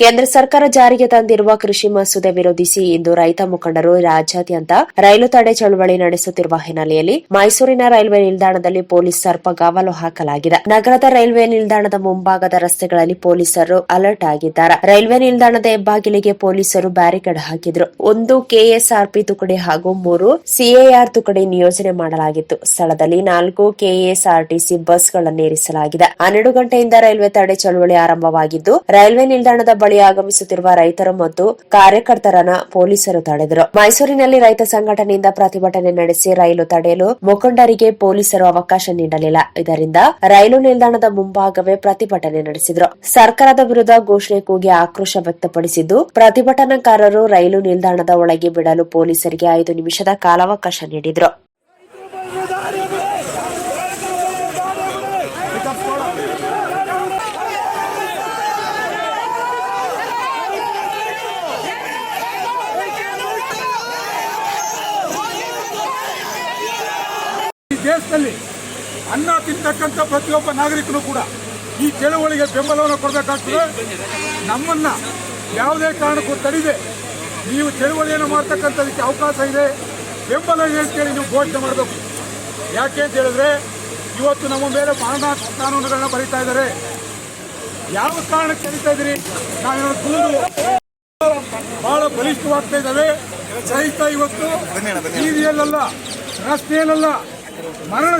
ಕೇಂದ್ರ ಸರ್ಕಾರ ಜಾರಿಗೆ ತಂದಿರುವ ಕೃಷಿ ಮಸೂದೆ ವಿರೋಧಿಸಿ ಇಂದು ರೈತ ಮುಖಂಡರು ರಾಜ್ಯಾದ್ಯಂತ ರೈಲು ತಡೆ ಚಳವಳಿ ನಡೆಸುತ್ತಿರುವ ಹಿನ್ನೆಲೆಯಲ್ಲಿ ಮೈಸೂರಿನ ರೈಲ್ವೆ ನಿಲ್ದಾಣದಲ್ಲಿ ಪೊಲೀಸ್ ಸರ್ಪಗಾವಲು ಹಾಕಲಾಗಿದೆ. ನಗರದ ರೈಲ್ವೆ ನಿಲ್ದಾಣದ ಮುಂಭಾಗದ ರಸ್ತೆಗಳಲ್ಲಿ ಪೊಲೀಸರು ಅಲರ್ಟ್ ಆಗಿದ್ದಾರೆ. ರೈಲ್ವೆ ನಿಲ್ದಾಣದ ಹೆಬ್ಬಾಗಿಲಿಗೆ ಪೊಲೀಸರು ಬ್ಯಾರಿಕೇಡ್ ಹಾಕಿದ್ರು. ಒಂದು ಕೆಎಸ್ಆರ್ಪಿ ತುಕಡಿ ಹಾಗೂ ಮೂರು ಸಿಎಆರ್ ತುಕಡಿ ನಿಯೋಜನೆ ಮಾಡಲಾಗಿತ್ತು. ಸ್ಥಳದಲ್ಲಿ ನಾಲ್ಕು ಕೆಎಸ್ಆರ್ಟಿಸಿ ಬಸ್ಗಳನ್ನು ಇರಿಸಲಾಗಿದೆ ಹನ್ನೆರಡು ಗಂಟೆಯಿಂದ ರೈಲ್ವೆ ತಡೆ ಚಳವಳಿ ಆರಂಭವಾಗಿದ್ದು, ರೈಲ್ವೆ ನಿಲ್ದಾಣದ ಆಗಮಿಸುತ್ತಿರುವ ರೈತರು ಮತ್ತು ಕಾರ್ಯಕರ್ತರನ್ನ ಪೊಲೀಸರು ತಡೆದರು. ಮೈಸೂರಿನಲ್ಲಿ ರೈತ ಸಂಘಟನೆಯಿಂದ ಪ್ರತಿಭಟನೆ ನಡೆಸಿ ರೈಲು ತಡೆಯಲು ಮುಖಂಡರಿಗೆ ಪೊಲೀಸರು ಅವಕಾಶ ನೀಡಲಿಲ್ಲ. ಇದರಿಂದ ರೈಲು ನಿಲ್ದಾಣದ ಮುಂಭಾಗವೇ ಪ್ರತಿಭಟನೆ ನಡೆಸಿದರು. ಸರ್ಕಾರದ ವಿರುದ್ಧ ಘೋಷಣೆ ಕೂಗಿ ಆಕ್ರೋಶ ವ್ಯಕ್ತಪಡಿಸಿದ್ದು, ಪ್ರತಿಭಟನಾಕಾರರು ರೈಲು ನಿಲ್ದಾಣದ ಒಳಗೆ ಬಿಡಲು ಪೊಲೀಸರಿಗೆ ಐದು ನಿಮಿಷದ ಕಾಲಾವಕಾಶ ನೀಡಿದ್ರು. ದೇಶದಲ್ಲಿ ಅನ್ನ ತಿಂತಕ್ಕಂಥ ಪ್ರತಿಯೊಬ್ಬ ನಾಗರಿಕನು ಕೂಡ ಈ ಚಳುವಳಿಗೆ ಬೆಂಬಲವನ್ನು ಕೊಡಬೇಕಾಗ್ತದೆ. ನಮ್ಮನ್ನ ಯಾವುದೇ ಕಾರಣಕ್ಕೂ ತಡಿದೆ ನೀವು ಚಳುವಳಿಯನ್ನು ಮಾಡ್ತಕ್ಕಂಥದಕ್ಕೆ ಅವಕಾಶ ಇದೆ. ಬೆಂಬಲ ಇದೆ ಅಂತೇಳಿ ನೀವು ಘೋಷಣೆ ಮಾಡಬೇಕು. ಯಾಕೆ ಅಂತ ಹೇಳಿದ್ರೆ ಇವತ್ತು ನಮ್ಮ ಮೇಲೆ ಮಾನ ಕಾನೂನುಗಳನ್ನ ಬರೀತಾ ಇದ್ದಾರೆ. ಯಾವ ಕಾರಣಕ್ಕೆ ಕರಿತಾ ಇದ್ದೀರಿ? ನಾವೇನೋ ದೂರು ಬಹಳ ಬಲಿಷ್ಠವಾಗ್ತಾ ಇದ್ದಾವೆ. ರೈತ ಇವತ್ತು ಬೀದಿಯಲ್ಲ ರಸ್ತೆಯಲ್ಲ ಮರಣ